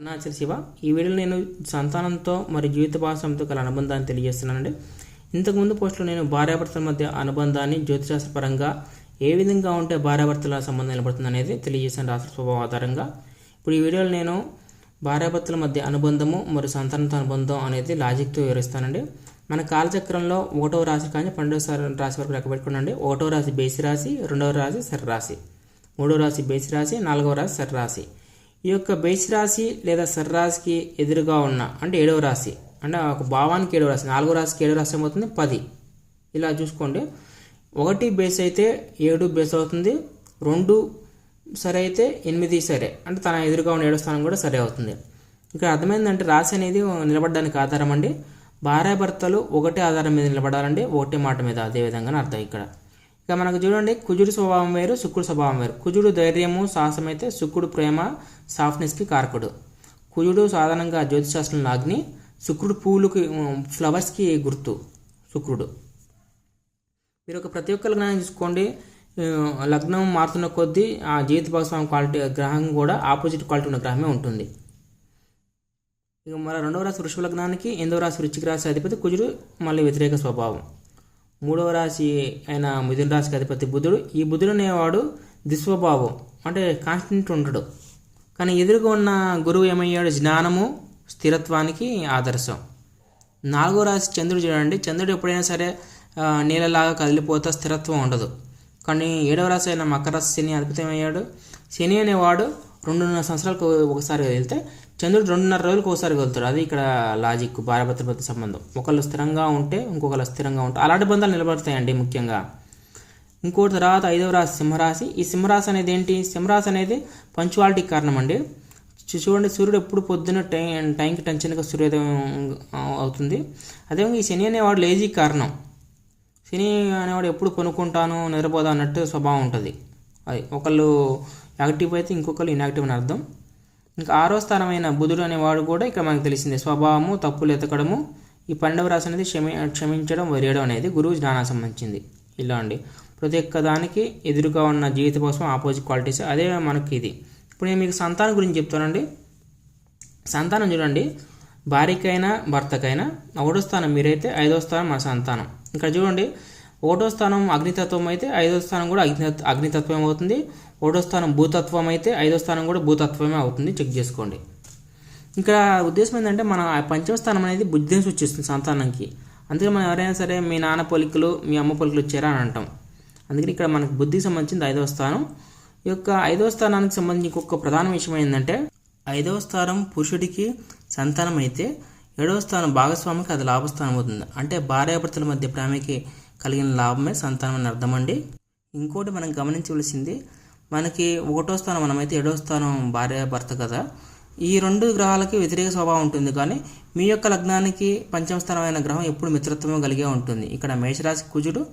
అరుణాచల్ శివ ఈ వీడియోలో నేను సంతానంతో మరియు జీవిత భాగస్వామితో గల అనుబంధాన్ని తెలియజేస్తున్నానండి. ఇంతకుముందు పోస్టులో నేను భార్యాభర్తల మధ్య అనుబంధాన్ని జ్యోతిశాస్త్రపరంగా ఏ విధంగా ఉంటే భార్యాభర్తల సంబంధం నిలబడుతుంది అనేది తెలియజేసిన రాష్ట్ర స్వభావం ఆధారంగా ఇప్పుడు ఈ వీడియోలో నేను భార్యాభర్తల మధ్య అనుబంధము మరియు సంతానంతో అనుబంధం అనేది లాజిక్తో వివరిస్తానండి. మన కాలచక్రంలో ఒకటో రాశి కానీ పన్నెండవ రాశి వరకు లెక్క పెట్టుకోండి ఒకటో రాశి బేసి రాశి రెండవ రాశి సర్రాశి మూడవ మూడో రాశి బేసి రాశి నాలుగవ రాశి సర్రాశి. ఈ యొక్క బేసి రాశి లేదా సర్రాశికి ఎదురుగా ఉన్న అంటే ఏడవ రాశి అంటే ఒక భావానికి ఏడవ రాశి నాలుగో రాశికి ఏడవ రాశి ఏమవుతుంది? పది. ఇలా చూసుకోండి. ఒకటి బేస్ అయితే ఏడు బేస్ అవుతుంది. రెండు సరే అయితే ఎనిమిది సరే. అంటే తన ఎదురుగా ఉన్న ఏడో స్థానం కూడా సరే అవుతుంది. ఇక్కడ అర్థమైందంటే రాశి అనేది నిలబడడానికి ఆధారం అండి. భార్యాభర్తలు ఒకటే ఆధారం మీద నిలబడాలండి. ఒకటే మాట మీద అదే విధంగా అర్థం ఇక్కడ. ఇక మనకు చూడండి కుజుడు స్వభావం వేరు శుక్రుడు స్వభావం వేరు. కుజుడు ధైర్యము సాహసమైతే శుక్రుడు ప్రేమ సాఫ్ట్నెస్కి కారకుడు. కుజుడు సాధారణంగా జ్యోతిశాస్త్రంలో అగ్ని శుక్రుడు పూలుకి ఫ్లవర్స్కి గుర్తు శుక్రుడు. మీరు ఒక ప్రతి ఒక్క లగ్నాన్ని చూసుకోండి. లగ్నం మారుతున్న కొద్దీ ఆ జీవిత భాగస్వామి క్వాలిటీ గ్రహం కూడా ఆపోజిట్ క్వాలిటీ ఉన్న గ్రహమే ఉంటుంది. ఇక మన రెండవ రాశి వృషభ లగ్నానికి ఎనిమిదవ రాశి వృచ్చిక రాశి అధిపతి కుజుడు మళ్ళీ వ్యతిరేక స్వభావం. మూడవ రాశి అయిన మిథున రాశికి అధిపతి బుధుడు. ఈ బుధుడు అనేవాడు దిశ్వభావం అంటే కాన్స్టెంట్ ఉండడు కానీ ఎదురుగా ఉన్న గురువు ఏమయ్యాడు? జ్ఞానము స్థిరత్వానికి ఆదర్శం. నాలుగో రాశి చంద్రుడు చూడండి. చంద్రుడు ఎప్పుడైనా సరే నీళ్ళలాగా కదిలిపోతా స్థిరత్వం ఉండదు. కానీ ఏడవ రాశి అయిన మకర శని అద్భుతం అయ్యాడు శని అనేవాడు రెండున్నర సంవత్సరాలకు ఒకసారి వెళ్తే చంద్రుడు రెండున్నర రోజులకు ఒకసారి వెళ్తాడు. అది ఇక్కడ లాజిక్ భార్యాభర్తల సంబంధం. ఒకళ్ళు స్థిరంగా ఉంటే ఇంకొకళ్ళు స్థిరంగా ఉంటే అలాంటి బంధాలు నిలబడతాయండి ముఖ్యంగా. ఇంకోటి తర్వాత ఐదవ రాశి సింహరాశి. ఈ సింహరాశి అనేది ఏంటి? సింహరాశి అనేది పంచువాలిటీ కారణం అండి చూడండి సూర్యుడు ఎప్పుడు పొద్దున్న టైం టైంకి టెన్షన్గా సూర్యోదయం అవుతుంది. అదేవిధంగా ఈ శని అనేవాడు లేజీ కారణం. శని అనేవాడు ఎప్పుడు కొనుక్కుంటాను నిద్రపోదా అన్నట్టు స్వభావం ఉంటుంది. అది ఒకళ్ళు యాక్టివ్ అయితే ఇంకొకళ్ళు ఇన్యాక్టివ్ అని అర్థం. ఇంకా ఆరో స్థానమైన బుధుడు అనేవాడు కూడా ఇక్కడ మనకు తెలిసిందే. స్వభావము తప్పులు ఎతకడము ఈ పన్నెండవ రాశి అనేది క్షమి క్షమించడం వరియడం అనేది గురువు జ్ఞానానికి సంబంధించింది. ఇలా అండి. ప్రతి ఒక్క దానికి ఎదురుగా ఉన్న జీవిత కోసం ఆపోజిట్ క్వాలిటీస్ అదే మనకి ఇది. ఇప్పుడు నేను మీకు సంతానం గురించి చెప్తానండి. సంతానం చూడండి. భార్యకైనా భర్తకైనా ఒకటో స్థానం మీరైతే ఐదో స్థానం మన సంతానం. ఇక్కడ చూడండి. ఒకటో స్థానం అగ్నితత్వం అయితే ఐదో స్థానం కూడా అగ్ని అగ్నితత్వం అవుతుంది. ఒకటో స్థానం భూతత్వం అయితే ఐదో స్థానం కూడా భూతత్వమే అవుతుంది. చెక్ చేసుకోండి. ఇక్కడ ఉద్దేశం ఏంటంటే మన పంచమ స్థానం అనేది బుద్ధిని సూచిస్తుంది సంతానానికి అందుకే మనం ఎవరైనా సరే మీ నాన్న పొలికలు మీ అమ్మ పొలికలు వచ్చారా అని అంటాం. అందుకని ఇక్కడ మనకు బుద్ధికి సంబంధించింది ఐదవ స్థానం. ఈ యొక్క ఐదవ స్థానానికి సంబంధించి ఇంకొక ప్రధాన విషయం ఏంటంటే ఐదవ స్థానం పురుషుడికి సంతానం అయితే ఏడవ స్థానం భాగస్వామికి అది లాభస్థానం అవుతుంది. అంటే భార్యాభర్తల మధ్య ప్రేమకి కలిగిన లాభమే సంతానం అని అర్థం అండి. ఇంకోటి మనం గమనించవలసింది మనకి ఒకటో స్థానం మనమైతే ఏడవ స్థానం భార్య భర్త కదా. ఈ రెండు గ్రహాలకి వ్యతిరేక స్వభావం ఉంటుంది. కానీ మీ యొక్క లగ్నానికి పంచమ స్థానమైన గ్రహం ఎప్పుడు మిత్రత్వం కలిగే ఉంటుంది. ఇక్కడ మేషరాశి కుజుడు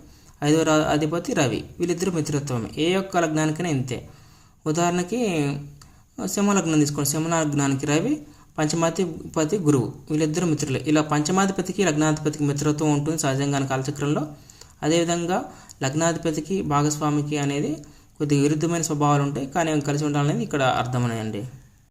ఐదో రా అధిపతి రవి. వీళ్ళిద్దరు మిత్రత్వమే. ఏ యొక్క లగ్నానికైనా ఇంతే. ఉదాహరణకి సింహ లగ్నం తీసుకోండి. సింహ లగ్నానికి రవి పంచమాధిపతి గురువు. వీళ్ళిద్దరు మిత్రులే. ఇలా పంచమాధిపతికి లగ్నాధిపతికి మిత్రత్వం ఉంటుంది సహజంగా కాలచక్రంలో. అదేవిధంగా లగ్నాధిపతికి భాగస్వామికి అనేది కొద్దిగా విరుద్ధమైన స్వభావాలు ఉంటాయి కానీ కలిసి ఉండాలనేది ఇక్కడ అర్థమనేయండి.